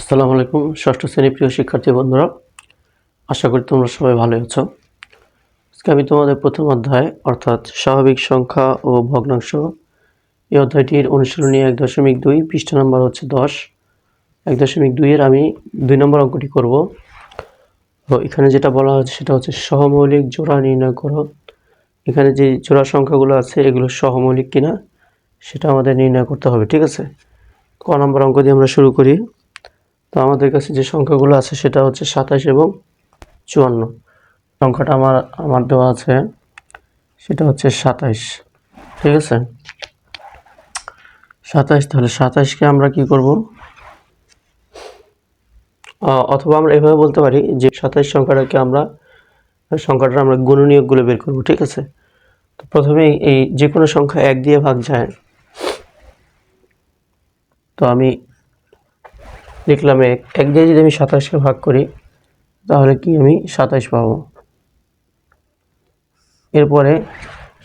আসসালামু আলাইকুম, ষষ্ঠ শ্রেণি প্রিয় শিক্ষার্থী বন্ধুরা। আশা করি তোমরা সবাই ভালো আছো। আজকে আমি তোমাদের প্রথম অধ্যায়, অর্থাৎ স্বাভাবিক সংখ্যা ও ভগ্নাংশ, এই অধ্যায়টির অনুশীলনী এক দশমিক দুই, পৃষ্ঠা নম্বর হচ্ছে দশ। এক দশমিক দুইয়ের আমি দুই নম্বর অঙ্কটি করব। তো এখানে যেটা বলা হচ্ছে সেটা হচ্ছে সহমৌলিক জোড়া নির্ণয় করো। এখানে যে জোড়া সংখ্যাগুলো আছে, এগুলো সহমৌলিক কিনা, সেটা আমাদের নির্ণয় করতে হবে, ঠিক আছে? ক নম্বর অঙ্ক দিয়ে আমরা শুরু করি। তো আমাদের কাছে যে সংখ্যাগুলো আছে সেটা হচ্ছে সাতাশ এবং চুয়ান্ন। সংখ্যাটা আমার আমার দেওয়া আছে, সেটা হচ্ছে সাতাইশ ঠিক আছে? সাতাইশ তাহলে সাতাইশকে আমরা কি করব? অথবা আমরা এভাবে বলতে পারি যে সাতাইশ সংখ্যাটাকে আমরা সংখ্যাটা আমরা গুণনীয়কগুলো বের করব, ঠিক আছে? তো প্রথমে এই যে কোনো সংখ্যা এক দিয়ে ভাগ যায়। তো আমি লিখলাম এক এক দিয়ে যদি আমি সাতাশকে ভাগ করি, তাহলে কি আমি সাতাশ পাবো? এরপরে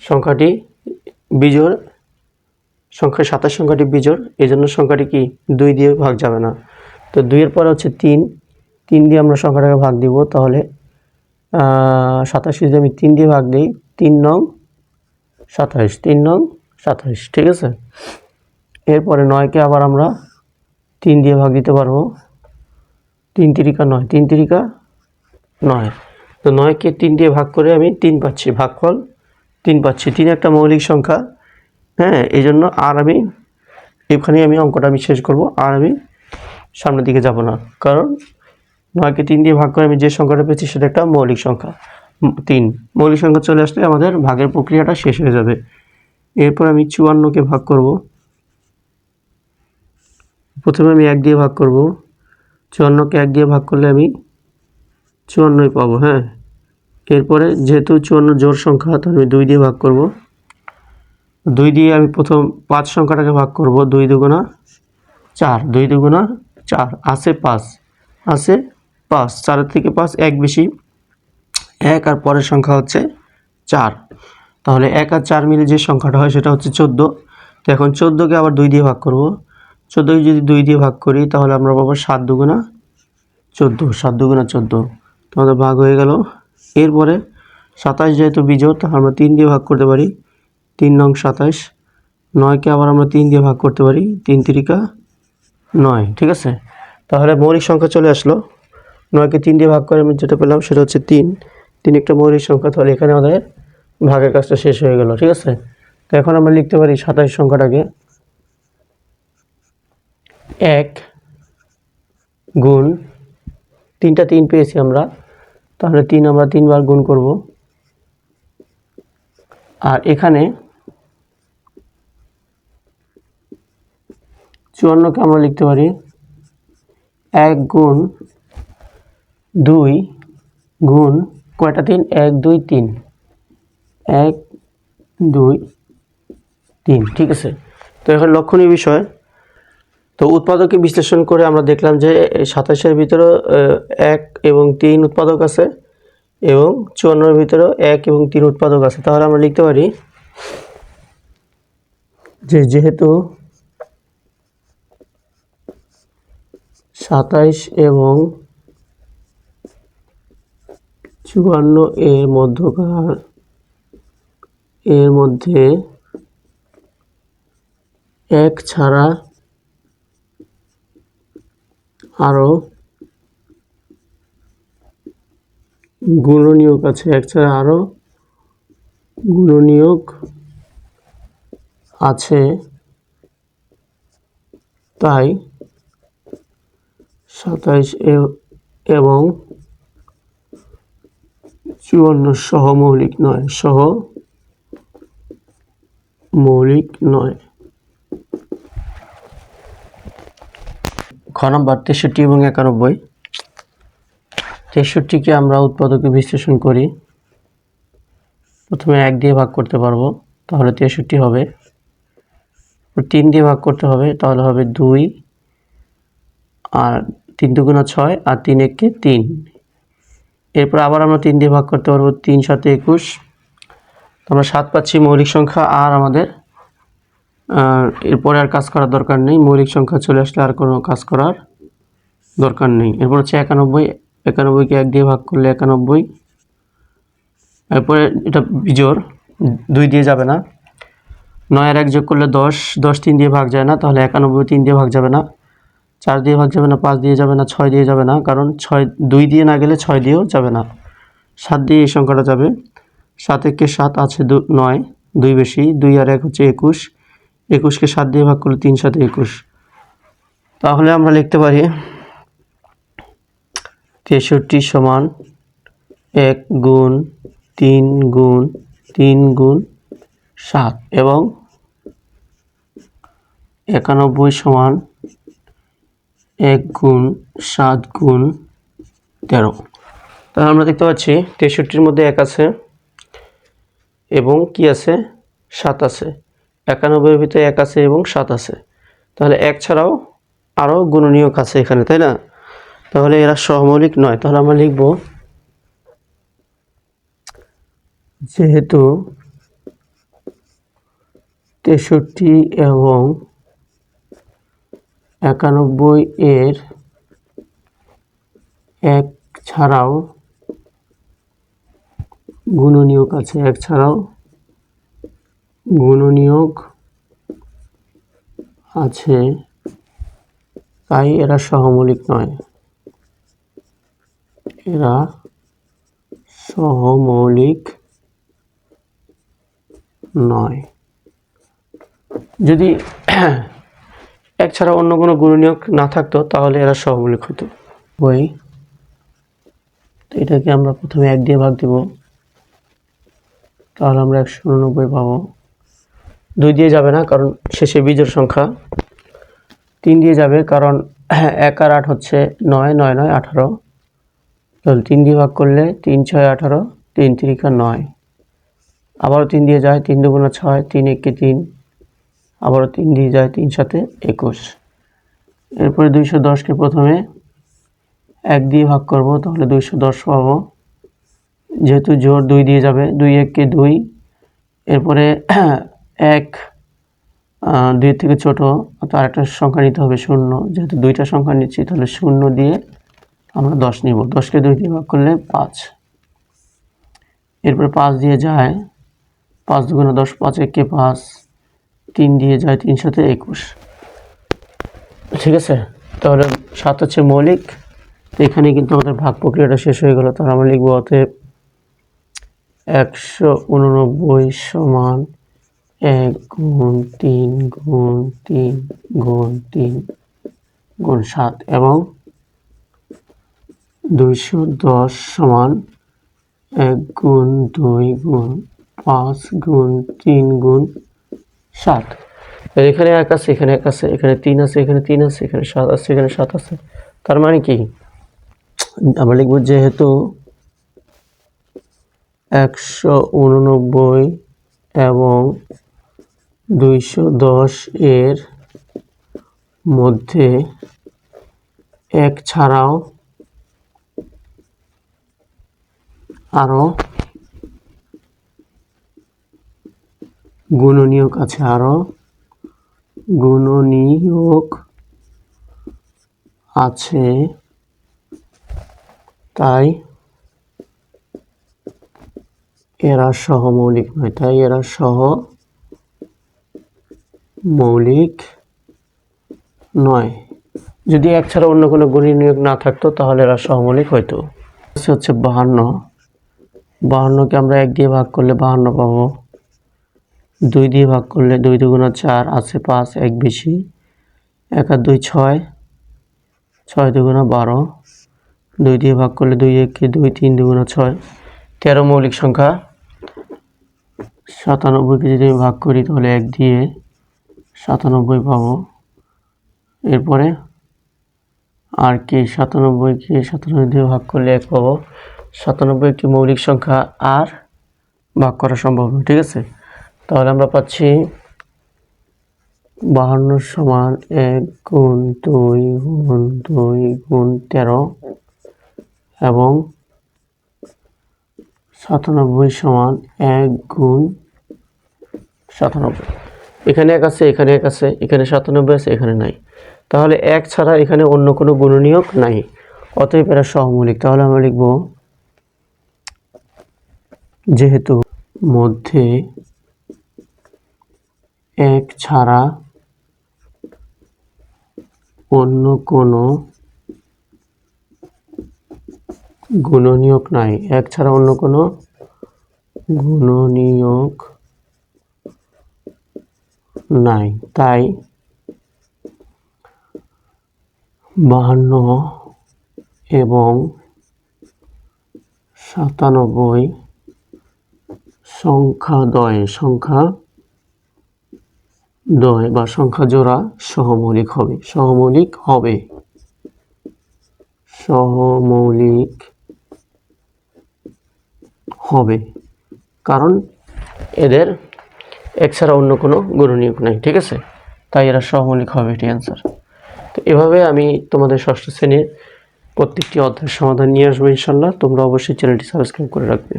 সংখ্যাটি বিজোড়, সংখ্যা সাতাশ, সংখ্যাটি বিজোড় এই জন্য সংখ্যাটি কি? দুই দিয়ে ভাগ যাবে না। তো দুইয়ের পরে হচ্ছে তিন তিন দিয়ে আমরা সংখ্যাটাকে ভাগ দিব, তাহলে সাতাশি যদি আমি তিন দিয়ে ভাগ দিই, তিন নং সাতাইশ তিন নং সাতাশ, ঠিক আছে? এরপরে নয়কে আবার আমরা তিন দিয়ে ভাগ দিতে পারব। তিন তিরিকা নয়। তিন তিরিকা নয়। তো নয়কে তিন দিয়ে ভাগ করে আমি তিন পাচ্ছি। ভাগফল তিন পাচ্ছি। তিন একটা মৌলিক সংখ্যা। হ্যাঁ এই জন্য আর আমি এখানে আমি অঙ্কটা আমি শেষ করব। আর আমি সামনের দিকে যাব না। কারণ নয়কে তিন দিয়ে ভাগ করে আমি যে সংখ্যাটা পেয়েছি সেটা একটা মৌলিক সংখ্যা। তিন। মৌলিক সংখ্যা চলে আসলে আমাদের ভাগের প্রক্রিয়াটা শেষ হয়ে যাবে। এরপর আমি চুয়ান্নকে ভাগ করব। প্রথমে আমি এক দিয়ে ভাগ করব। চুয়ান্নকে এক দিয়ে ভাগ করলে আমি চুয়ান্নই পাবো হ্যাঁ? এরপরে যেহেতু চুয়ান্ন জোর সংখ্যা, তাহলে আমি দুই দিয়ে ভাগ করব। দুই দিয়ে আমি প্রথম পাঁচ সংখ্যাটাকে ভাগ করব, দুই দুগুণা চার। দুই দুগুণা চার আছে পাঁচ আছে পাঁচ। চারের থেকে পাঁচ, এক বেশি। এক আর পরের সংখ্যা হচ্ছে চার। তাহলে এক আর চার মিলে যে সংখ্যাটা হয় সেটা হচ্ছে চোদ্দ। তো এখন চোদ্দোকে আবার দুই দিয়ে ভাগ করব। চোদ্দোকে যদি দুই দিয়ে ভাগ করি, তাহলে আমরা পাবো সাত দুগুণা চোদ্দ, সাত দুগুণা চোদ্দ। তোমাদের ভাগ হয়ে গেল। এরপরে সাতাশ যেহেতু বিজোড়, তাহলে আমরা তিন দিয়ে ভাগ করতে পারি। তিন নং সাতাশ। নয়কে আবার আমরা তিন দিয়ে ভাগ করতে পারি। তিন তিরিকা নয়, ঠিক আছে? তাহলে মৌলিক সংখ্যা চলে আসলো। নয়কে তিন দিয়ে ভাগ করে আমি যেটা পেলাম, সেটা হচ্ছে তিন। তিন একটা মৌলিক সংখ্যা, তাহলে এখানে আমাদের ভাগের কাজটা শেষ হয়ে গেল, ঠিক আছে? তো এখন আমরা লিখতে পারি সাতাশ সংখ্যাটাকে। এক গুণ, তিনটা তিন পেয়েছি আমরা, তাহলে তিন আমরা তিনবার গুণ করব। আর এখানে চুয়ান্নকে আমরা লিখতে পারি এক গুণ দুই গুণ, কয়টা তিন? এক, দুই, তিন। এক, দুই, তিন, ঠিক আছে? তো এখন লক্ষণীয় বিষয় তো উৎপাদকে বিশ্লেষণ করে আমরা দেখলাম যে সাতাশের ভিতরেও এক এবং তিন উৎপাদক আছে এবং চুয়ান্নর ভিতরেও এক এবং তিন উৎপাদক আছে। তাহলে আমরা লিখতে পারি যে যেহেতু সাতাইশ এবং চুয়ান্ন এর মধ্যকার, এর মধ্যে এক ছাড়া আরও গুণনীয়ক আছে। এক ছাড়া আরও গুণনীয়ক আছে। তাই সাতাইশ এবং চুয়ান্ন সহ মৌলিক নয়, সহ মৌলিক নয়। খ নম্বর, তেষট্টি এবং একানব্বই। তেষট্টিকে আমরা উৎপাদকে বিশ্লেষণ করি। প্রথমে এক দিয়ে ভাগ করতে পারব, তাহলে তেষট্টি হবে। তিন দিয়ে ভাগ করতে হবে, তাহলে হবে দুই আর তিন দুগুণা ছয় আর তিন একে তিন। এরপর আবার আমরা তিন দিয়ে ভাগ করতে পারব, তিন সাথে একুশ। আমরা সাত পাচ্ছি মৌলিক সংখ্যা আর আমাদের আহ, এরপরে আর কাজ করার দরকার নেই। মৌলিক সংখ্যা চলে আসলে আর কোনো কাজ করার দরকার নেই। এরপর হচ্ছে একানব্বই। একানব্বইকে এক দিয়ে ভাগ করলে একানব্বই। এরপরে এটা বিজোর দুই দিয়ে যাবে না। নয় আর এক যোগ করলে দশ। দশ তিন দিয়ে ভাগ যায় না তাহলে একানব্বই তিন দিয়ে ভাগ যাবে না। চার দিয়ে ভাগ যাবে না পাঁচ দিয়ে যাবে না ছয় দিয়ে যাবে না কারণ ছয় দুই দিয়ে না গেলে ছয় দিয়েও যাবে না। সাত দিয়ে এই সংখ্যাটা যাবে। সাত একে সাত আছে দু নয়। দুই বেশি। দুই আর এক হচ্ছে একুশ। একুশকে সাত দিয়ে ভাগ করলে তিন সাথে একুশ। তাহলে আমরা লিখতে পারি তেষট্টি সমান এক গুণ তিন গুণ তিন গুণ সাত এবং একানব্বই সমান এক গুণ সাত গুণ তেরো। তাহলে আমরা দেখতে পাচ্ছি তেষট্টির মধ্যে এক আছে এবং কি আছে? সাত আছে। একানব্বইয়ের ভিতরে এক আছে এবং সাত আছে। তাহলে এক ছাড়াও আরও গুণনীয়ক আছে এখানে, তাই না? তাহলে এরা সহমৌলিক নয়। তাহলে আমরা লিখব, যেহেতু তেষট্টি এবং একানব্বই এর এক ছাড়াও গুণনীয়ক আছে। এক ছাড়াও গুণনীয়ক আছে, তাই এরা সহমৌলিক নয়। এরা সহমৌলিক নয়। যদি এক ছাড়া অন্য কোনো গুণনীয়ক না থাকতো, তাহলে এরা সহমৌলিক হতো। বই তো এটাকে আমরা প্রথমে এক দিয়ে ভাগ দিব। তাহলে আমরা একশো উননব্বই পাবো। দুই দিয়ে যাবে না, কারণ শেষে বীজের সংখ্যা তিন দিয়ে যাবে, কারণ এক আর আট হচ্ছে নয় নয় নয়, আঠারো। তাহলে তিন দিয়ে ভাগ করলে তিন, ছয়, আঠারো, তিন, তিরিকা নয়। আবারও তিন দিয়ে যায়, তিন দুগুণা ছয়, তিন একে তিন। আবারও তিন দিয়ে যায়, তিন সাথে একুশ। এরপরে দুইশো দশকে প্রথমে এক দিয়ে ভাগ করব, তাহলে দুইশো দশ পাবো। যেহেতু জোর দুই দিয়ে যাবে, দুই এককে দুই। এরপরে এক দুই থেকে ছোট তো আরেকটা সংখ্যা নিতে হবে শূন্য। যেহেতু দুইটা সংখ্যা নিচ্ছি, তাহলে শূন্য দিয়ে আমরা দশ নিব। দশকে দুই দিয়ে ভাগ করলে পাঁচ। এরপরে পাঁচ দিয়ে যায়, পাঁচ দুগুণে দশ, পাঁচ একে পাঁচ, তিন দিয়ে যায় তিন সাথে একুশ। ঠিক আছে? তাহলে সাত হচ্ছে মৌলিক। তো এখানে কিন্তু আমাদের ভাগ প্রক্রিয়াটা শেষ হয়ে গেল। তাহলে আমরা লিখব অতএব একশো উননব্বই সমান এক গুণ তিন গুণ তিন গুণ তিন গুণ সাত এবং দুইশো দশ সমান এক গুণ দুই গুণ পাঁচ গুণ তিন গুণ সাত। এখানে এক আছে, এখানে এক আছে, এখানে তিন আছে, এখানে তিন আছে, এখানে সাত আছে, এখানে সাত আছে। তার মানে কি? আমরা লিখব যেহেতু একশো উননব্বই এবং দুইশো দশ এর মধ্যে এক ছাড়াও আরও গুণনীয়ক আছে আরও গুণনীয়ক আছে। তাই এরা সহমৌলিক নয়, তাই এরা সহ মৌলিক নয়। যদি এক ছাড়া অন্য কোনো গুণনীয়ক না থাকতো, তাহলে এরা সহমৌলিক হচ্ছে হচ্ছে বাহান্ন। বাহান্নকে আমরা এক দিয়ে ভাগ করলে বাহান্ন পাবো। দুই দিয়ে ভাগ করলে দুই দুগুণা চার আছে পাঁচ, এক বেশি। এক আর দুই ছয়। ছয় দুগুণা বারো। দুই দিয়ে ভাগ করলে দুই একে দুই, তিন দুগুণা ছয়। তেরো মৌলিক সংখ্যা। সাতানব্বইকে যদি আমি ভাগ করি, তাহলে এক দিয়ে সাতানব্বই পাবো। এরপরে আর কি সাতানব্বইকে সাতানব্বই দিয়ে ভাগ করলে এক পাবো। সাতানব্বই একটি মৌলিক সংখ্যা আর ভাগ করা সম্ভব নয়, ঠিক আছে? তাহলে আমরা পাচ্ছি বাহান্ন সমান এক গুণ দুই গুণ দুই গুণ তেরো এবং সাতানব্বই সমান এক গুণ সাতানব্বই। এখানে এক আছে, এখানে এক আছে, এখানে সাতানব্বই আছে, এখানে নাই। তাহলে এক ছাড়া এখানে অন্য কোনো গুণনীয়ক নাই। অতএব এরা সহমৌলিক। তাহলে আমরা লিখব, যেহেতু মধ্যে এক ছাড়া অন্য কোনো গুণনীয়ক নাই। এক ছাড়া অন্য কোনো গুণনীয়ক নাই, তাই বাহান্ন এবং সাতানব্বই সংখ্যা দয় সংখ্যা দয় বা সংখ্যা জোড়া সহমৌলিক হবে সহমৌলিক হবে। সহমৌলিক হবে, কারণ এদের এক অন্য কোনো গুণনীয়ক নাই, ঠিক আছে? তাই এরা সহমৌলিক হবে এটি অ্যান্সার তো এভাবে আমি তোমাদের ষষ্ঠ শ্রেণির প্রত্যেকটি অধ্যায়ের সমাধান নিয়ে আসব ইনশাল্লাহ তোমরা অবশ্যই চ্যানেলটি সাবস্ক্রাইব করে রাখবে।